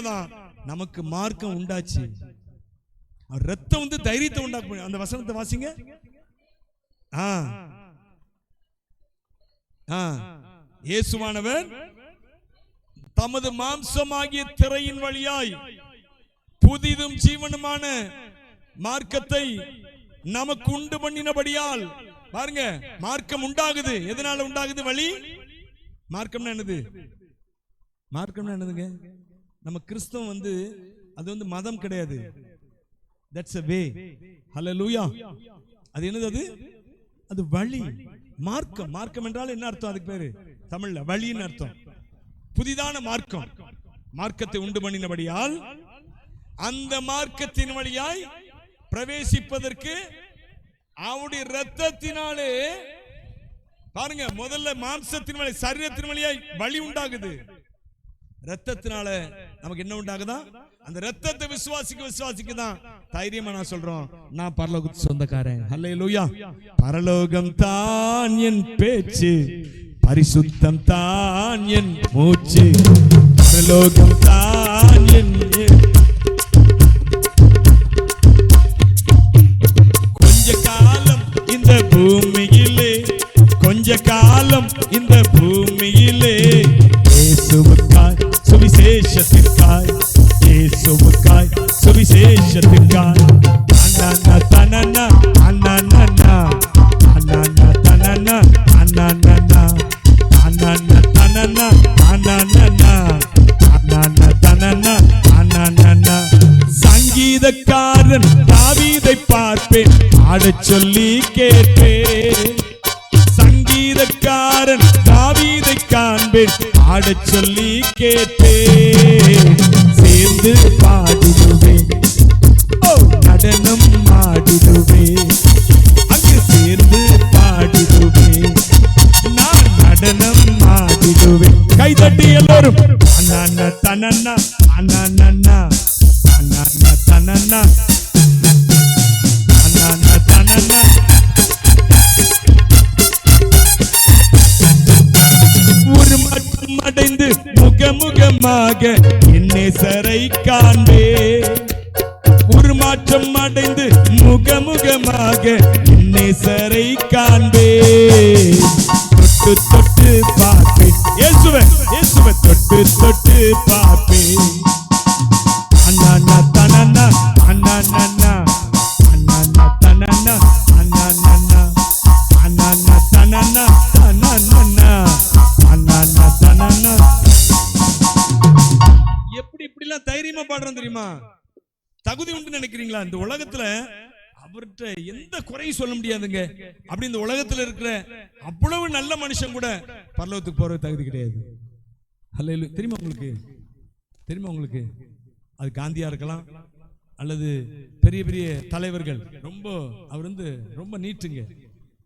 வழியினாலதான் நமக்கு மார்க்கம் உண்டாச்சு. ரத்தம் வந்து தைரியத்தை உண்டாக்க அந்த வசனத்தை வாசிங்க. ஆ. ஆ. இயேசுவானவர் தமது மாம்சமாகிய திரையின் வழியாய் புதிதும் ஜீவனுமான மார்க்கத்தை நமக்கு உண்டு பண்ணினபடியால் பாருங்க மார்க்கம் உண்டாகுது. எதனால உண்டாகுது வழி? மார்க்கம்னா என்னது? மார்க்கம்னா என்னதுங்க? நம்ம கிறிஸ்தவம் வந்து அது வந்து மதம் கிடையாது. தட்ஸ் அ வே ஹலோ லூயா அது என்னது அது? அது வழி. மார்க்கம். மார்க்கம் என்றால் என்ன அர்த்தம் அதுக்கு பேரு? தமிழ்ல வழின்னு அர்த்தம். புதிதான மார்க்கம். மார்க்கத்தை உண்டு பண்ணினபடியால் அந்த மார்க்கத்தின் வழியாய் பிரவேசிப்பதற்கு அவருடைய ரத்தத்தினாலே பாருங்க முதல்ல மாம்சத்தின் வழி சரீரத்தின் வழியாய் வழி உண்டாகுது. ரத்தத்தினால நமக்கு என்ன உண்டாகுதா? அந்த ரத்தத்தை விசுவாசிக்க விசுவாசிக்க தான் தைரியமா நான் சொல்றோம். நான் பரலோகத்து சொந்தக்காரன். ஹல்லேலூயா பரலோகம் தான் என் பேச்சு பரிசுத்தம் தான் என் மூச்சு. பரலோகம் தான் என் கொஞ்ச காலம் இந்த பூமியிலே கொஞ்ச காலம் இந்த பூமியிலே சுவிசேஷத்திற்காய் இயேசுவுக்காய் சுவிசேஷத்திற்காய் அண்ணா தனனா அண்ணா அண்ணா தனனா அண்ணா அண்ணா தனனா அண்ணா அண்ணா அண்ணா சங்கீதக்காரன் தாவீதை பார்ப்பேன் ஆடச் சொல்லி கேட்பேன். சங்கீதக்காரன் தாவீதை காண்பேன். ஆடச் சொல்லி கேட்டேன் சேர்ந்து பாடிடுவேன் நடனம் ஆடிடுவேன் அங்கு சேர்ந்து பாடிடுவேன் நான் நடனம் ஆடிடுவேன் கைதட்டி எல்லோரும் அண்ணா தனண்ணா அண்ணா அண்ணா தனண்ணா அண்ணா தனண்ணா. அடைந்து முகமுகமாக என்னை சரை காண்பே. உருமாற்றம் அடைந்து முகமுகமாக என்னை சரை காண்பே. தொட்டு தொட்டு பார்ப்பேன். இயேசுவே இயேசுவே தொட்டு தொட்டு பார்ப்பேன். தெரியுமா? தகுதி உண்டு நினைக்கிறீங்களா? இந்த உலகத்துல அவர்கிட்ட எந்த குறையும் சொல்ல முடியாதுங்க. அப்படி இந்த உலகத்துல இருக்கிற அவ்வளவு நல்ல மனுஷன் கூட பரலோகத்துக்கு போறது தகுதி கிடையாது. அல்ல தெரியுமா உங்களுக்கு? தெரியுமா உங்களுக்கு? அது காந்தியா இருக்கலாம் அல்லது பெரிய பெரிய தலைவர்கள். ரொம்ப அவர் வந்து ரொம்ப நீட்டுங்க.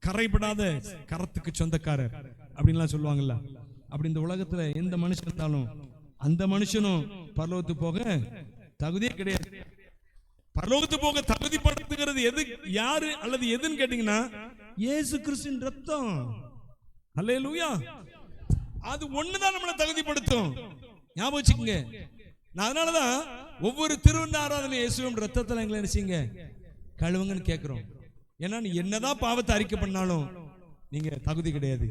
கரைப்படாத கரத்துக்கு சொந்தக்காரர் அப்படின்லாம் சொல்லுவாங்கல்ல. அப்படி இந்த உலகத்துல எந்த மனுஷன் இருந்தாலும் அந்த மனுஷனும் பரலோகத்துக்கு போக தகுதியே கிடையாது. பரலோகத்து போக தகுதி படுத்துகிறது எது யாரு அல்லது எதுன்னு கேட்டீங்கன்னா ஏசு கிறிஸ்துவின் ரத்தம். அல்லேலூயா. அது ஒண்ணுதான் நம்மளை தகுதிப்படுத்தும். ஞாபகம் வச்சுக்கோங்க. நான் அதனாலதான் ஒவ்வொரு திருவண்ண ஆராதனை இயேசுவும் ரத்தத்தில் எங்களை நினைச்சிங்க கழுவுங்கன்னு கேட்குறோம் ஏன்னா நீ என்னதான் பாவத்தை அறிக்கை பண்ணாலும் நீங்க தகுதி கிடையாது.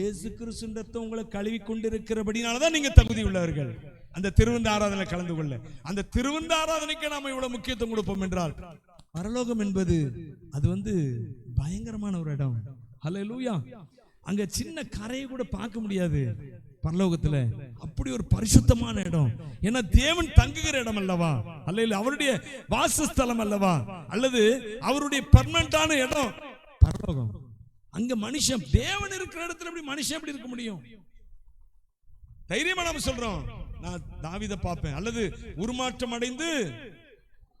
ஏசு கிறிஸ்து ரத்தம் உங்களை கழுவி கொண்டிருக்கிறபடினாலதான் நீங்க தகுதி உள்ளவர்கள். அந்த திருவந்த ஆராதனை கலந்து கொள்ள. அந்த திருவந்த ஆராதனைக்கு நாம இவ்வளவு முக்கியத்துவம் கொடுப்போம் என்றால் பரலோகம் என்பது அது வந்து பயங்கரமான ஒரு இடம். ஹalleluya. அங்க சின்ன கரையை கூட பார்க்க முடியாது பரலோகத்துல. அப்படி ஒரு பரிசுத்தமான இடம். ஏன்னா தேவன் தங்குகிற இடம் அல்லவா? அல்ல அவருடைய வாசஸ்தலம் அல்லவா? அல்லது அவருடைய பர்மனண்டான இடம் பரலோகம். அங்க மனுஷன் தேவன் இருக்கிற இடத்துல எப்படி மனுஷன் எப்படி இருக்க முடியும்? தைரியமா நாம சொல்றோம். நான் தாவித பார்ப்பேன். அல்லது உருமாற்றம் அடைந்து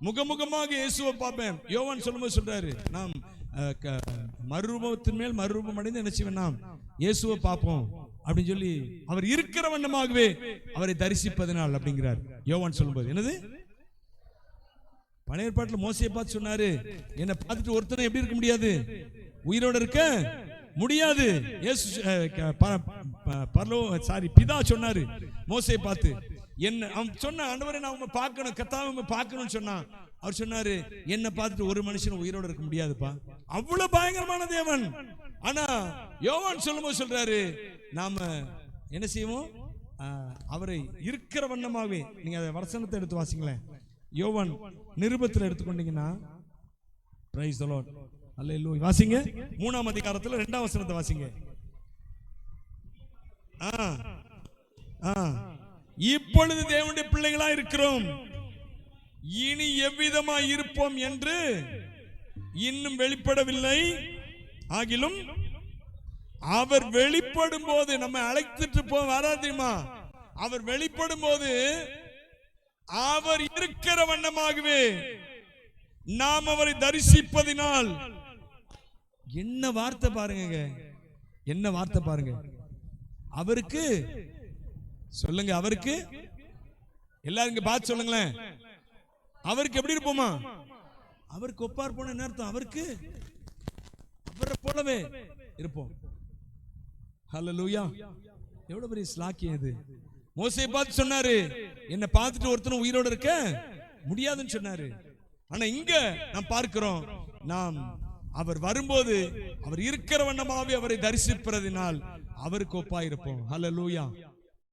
முகமுகமாக இயேசுவை பார்ப்பேன். யோவான் சொல்லும்போது சொல்றாரு நாம் மறுரூபத்தின் மேல் மறுரூபம் அடைந்து என்ன செய்வேன் நாம்? இயேசுவை பார்ப்போம். அப்படின்னு சொல்லி அவர் இருக்கிற வண்ணமாகவே அவரை தரிசிப்பதனால் அப்படிங்கிறார் யோவான் சொல்லும்போது. என்னது? பழைய ஏற்பாட்டில் மோசையை பார்த்து சொன்னாரு என்னை பார்த்துட்டு ஒருத்தனை எப்படி இருக்க முடியாது? உயிரோட இருக்க முடியாது. பரலோ சாரி பிதா சொன்னாரு. மோசை பார்த்து என்ன அவன் சொன்ன ஆண்டவரை நான் உங்க பார்க்கணும் கத்தாவை உங்க பார்க்கணும்னு சொன்னான். அவர் சொன்னாரு என்ன பார்த்துட்டு ஒரு மனுஷன் உயிரோட இருக்க முடியாதுப்பா. அவ்வளவு பயங்கரமான தேவன். ஆனா யோவான் சொல்லும்போது சொல்றாரு நாம என்ன செய்வோம்? அவரை இருக்கிற வண்ணமாகவே நீங்க அதை வசனத்தை எடுத்து வாசிங்களேன். யோவான் நிருபத்தில் எடுத்துக்கொண்டீங்கன்னா பிரைஸ் தி லார்ட் அல்லேலூயா. வாசிங்க. மூணாம் அதிகாரத்தில் ரெண்டாம் வசனத்தை வாசிங்க. இப்பொழுது தேவனுடைய பிள்ளைகளா இருக்கிறோம். இனி எவ்விதமா இருப்போம் என்று இன்னும் வெளிப்படவில்லை. ஆகிலும் அவர் வெளிப்படும் போது நம்ம அழைத்துட்டு போ வரா தெரியுமா? அவர் வெளிப்படும் போது அவர் இருக்கிற வண்ணமாகவே நாம் அவரை தரிசிப்பதினால். என்ன வார்த்தை பாருங்க என்ன வார்த்தை பாருங்க. அவருக்கு சொல்லுங்க அவருக்கு? எல்லாரும் இங்க பார்த்து சொல்லுங்களேன். அவருக்கு எப்படி இருப்போமா? அவருக்கு ஒப்பார் போன என்ன அர்த்தம்? அவருக்கு அவரை போலவே இருப்போம். ஹலோ லூயா எவ்வளவு பெரிய ஸ்லாக்கியம் இது. மோசையை பார்த்து சொன்னாரு என்ன பார்த்துட்டு ஒருத்தனும் உயிரோட இருக்க முடியாதுன்னு சொன்னாரு. ஆனா இங்க நாம் பார்க்கிறோம் நாம் அவர் வரும்போது அவர் இருக்கிற வண்ணமாவே அவரை தரிசிப்பதினால் அவருக்கு ஒப்பாயிருப்போம். லூயா